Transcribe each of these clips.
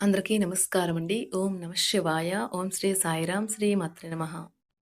అందరికీ నమస్కారం అండి. ఓం నమ శివాయ. ఓం శ్రీ సాయిరాం శ్రీ మాత్ర నమ.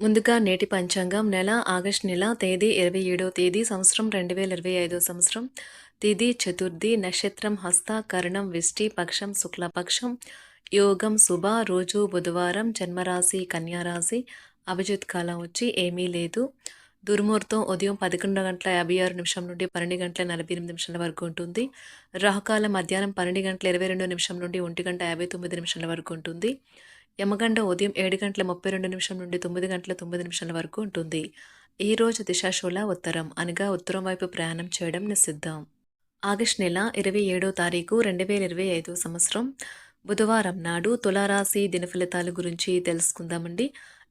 ముందుగా నేటి పంచాంగం నెల ఆగస్టు నెల తేదీ ఇరవై ఏడో తేదీ సంవత్సరం రెండు వేల ఇరవై ఐదో సంవత్సరం. తేదీ చతుర్థి నక్షత్రం హస్త కరణం విష్టి పక్షం శుక్లపక్షం. యోగం శుభ రోజు బుధవారం జన్మరాశి కన్యారాశి. అభిజిత్ కాలం వచ్చి ఏమీ లేదు. దుర్ముహూర్తం ఉదయం పదకొండు గంటల యాభై ఆరు నిమిషం నుండి పన్నెండు గంటల నలభై ఎనిమిది నిమిషాల వరకు ఉంటుంది. రాహుకాలం మధ్యాహ్నం పన్నెండు గంటల ఇరవై రెండు నిమిషం నుండి ఒంటి గంట యాభై తొమ్మిది నిమిషాల వరకు ఉంటుంది. యమగండ ఉదయం ఏడు గంటల ముప్పై రెండు నిమిషం నుండి తొమ్మిది గంటల తొమ్మిది నిమిషాల వరకు ఉంటుంది. ఈ రోజు దిశాశూల ఉత్తరం అనగా ఉత్తరం వైపు ప్రయాణం చేయడం నిషిద్ధం. ఆగస్ట్ నెల ఇరవై ఏడో తారీఖు రెండు వేల ఇరవై ఐదో సంవత్సరం. బుధవారం నాడు తులారాశి దిన ఫలితాల గురించి తెలుసుకుందామండి.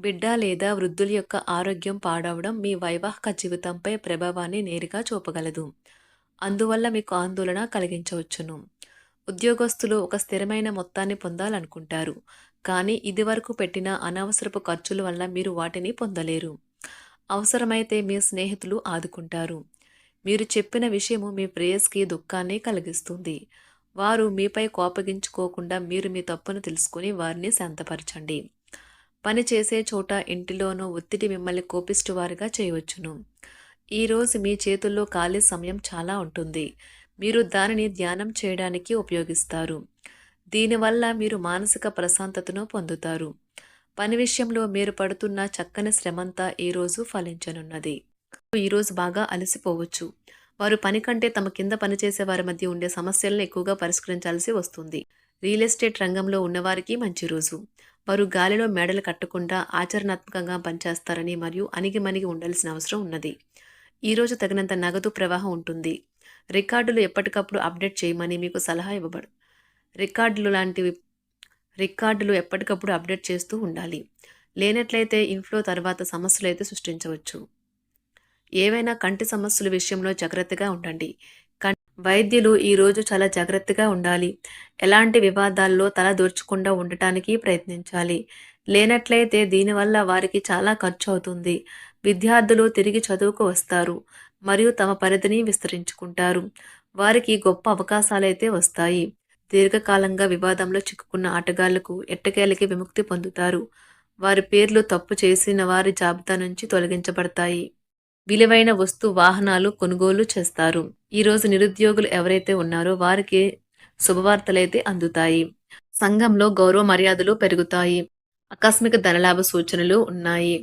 బిడ్డ లేదా వృద్ధుల యొక్క ఆరోగ్యం పాడవడం మీ వైవాహిక జీవితంపై ప్రభావాన్ని నేరుగా చూపగలదు. అందువల్ల మీకు ఆందోళన కలిగించవచ్చును. ఉద్యోగస్తులు ఒక స్థిరమైన మొత్తాన్ని పొందాలనుకుంటారు. కానీ ఇదివరకు పెట్టిన అనవసరపు ఖర్చుల వల్ల మీరు వాటిని పొందలేరు. అవసరమైతే మీ స్నేహితులు ఆదుకుంటారు. మీరు చెప్పిన విషయము మీ ప్రేయస్కి దుఃఖాన్ని కలిగిస్తుంది. వారు మీపై కోపగించుకోకుండా మీరు మీ తప్పును తెలుసుకుని వారిని శాంతపరచండి. పని చేసే చోట ఇంటిలోనూ ఒత్తిడి మిమ్మల్ని కోపిస్టువారుగా చేయవచ్చును. ఈరోజు మీ చేతుల్లో ఖాళీ సమయం చాలా ఉంటుంది. మీరు దానిని ధ్యానం చేయడానికి ఉపయోగిస్తారు. దీనివల్ల మీరు మానసిక ప్రశాంతతను పొందుతారు. పని విషయంలో మీరు పడుతున్న చక్కని శ్రమంతా ఈరోజు ఫలించనున్నది. ఈరోజు బాగా అలసిపోవచ్చు. వారు పని కంటే తమ కింద పనిచేసే వారి మధ్య ఉండే సమస్యలను ఎక్కువగా పరిష్కరించాల్సి వస్తుంది. రియల్ ఎస్టేట్ రంగంలో ఉన్నవారికి మంచి రోజు. వారు గాలిలో మేడలు కట్టకుండా ఆచరణాత్మకంగా పనిచేస్తారని మరియు అణిగిమణిగి ఉండాల్సిన అవసరం ఉన్నది. ఈరోజు తగినంత నగదు ప్రవాహం ఉంటుంది. రికార్డులు ఎప్పటికప్పుడు అప్డేట్ చేయమని మీకు సలహా ఇవ్వబడు రికార్డులు లాంటివి రికార్డులు ఎప్పటికప్పుడు అప్డేట్ చేస్తూ ఉండాలి. లేనట్లయితే ఇన్ఫ్లో తర్వాత సమస్యలు అయితే సృష్టించవచ్చు. ఏవైనా కంటి సమస్యల విషయంలో జాగ్రత్తగా ఉండండి. వైద్యులు ఈరోజు చాలా జాగ్రత్తగా ఉండాలి. ఎలాంటి వివాదాల్లో తల దూర్చకుండా ఉండటానికి ప్రయత్నించాలి. లేనట్లయితే దీనివల్ల వారికి చాలా ఖర్చు అవుతుంది విద్యార్థులు తిరిగి చదువుకు వస్తారు. మరియు తమ పరిధిని విస్తరించుకుంటారు. వారికి గొప్ప అవకాశాలైతే వస్తాయి. దీర్ఘకాలంగా వివాదంలో చిక్కుకున్న ఆటగాళ్ళకు ఎట్టకేలకి విముక్తి పొందుతారు. వారి పేర్లు తప్పు చేసిన వారి జాబితా నుంచి తొలగించబడతాయి. విలువైన వస్తు వాహనాలు కొనుగోలు చేస్తారు. ఈరోజు నిరుద్యోగులు ఎవరైతే ఉన్నారో వారికి శుభవార్తలైతే అందుతాయి. సంఘంలో గౌరవ మర్యాదలు పెరుగుతాయి. ఆకస్మిక ధనలాభ సూచనలు ఉన్నాయి.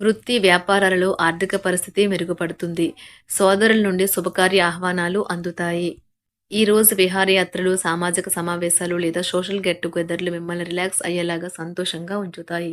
వృత్తి వ్యాపారాలలో ఆర్థిక పరిస్థితి మెరుగుపడుతుంది. సోదరుల నుండి శుభకార్య ఆహ్వానాలు అందుతాయి. ఈ రోజు విహారయాత్రలు సామాజిక సమావేశాలు లేదా సోషల్ గెట్ టుగెదర్లు మిమ్మల్ని రిలాక్స్ అయ్యేలాగా సంతోషంగా ఉంచుతాయి.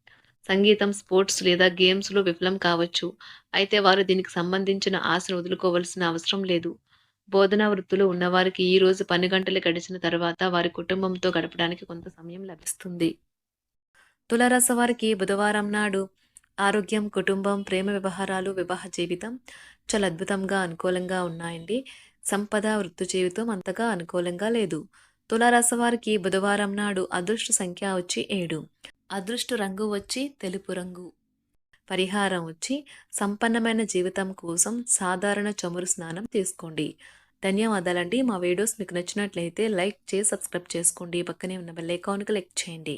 సంగీతం స్పోర్ట్స్ లేదా గేమ్స్లో విఫలం కావచ్చు. అయితే వారు దీనికి సంబంధించిన ఆశను వదులుకోవాల్సిన అవసరం లేదు. బోధనా వృత్తిలో ఉన్నవారికి ఈ రోజు పని గంటలు గడిచిన తర్వాత వారి కుటుంబంతో గడపడానికి కొంత సమయం లభిస్తుంది. తులరస వారికి బుధవారం నాడు ఆరోగ్యం కుటుంబం ప్రేమ వ్యవహారాలు వివాహ జీవితం చాలా అద్భుతంగా అనుకూలంగా ఉన్నాయండి. సంపద వృత్తి జీవితం అంతగా అనుకూలంగా లేదు. తులారాశి వారికి బుధవారం నాడు అదృష్ట సంఖ్య వచ్చి ఏడు. అదృష్ట రంగు వచ్చి తెలుపు రంగు. పరిహారం వచ్చి సంపన్నమైన జీవితం కోసం సాధారణ చమురు స్నానం తీసుకోండి ధన్యవాదాలండి. మా వీడియోస్ మీకు నచ్చినట్లయితే లైక్ చేసి సబ్స్క్రైబ్ చేసుకోండి. పక్కనే ఉన్న బెల్ ఐకాన్ క్లిక్ చేయండి.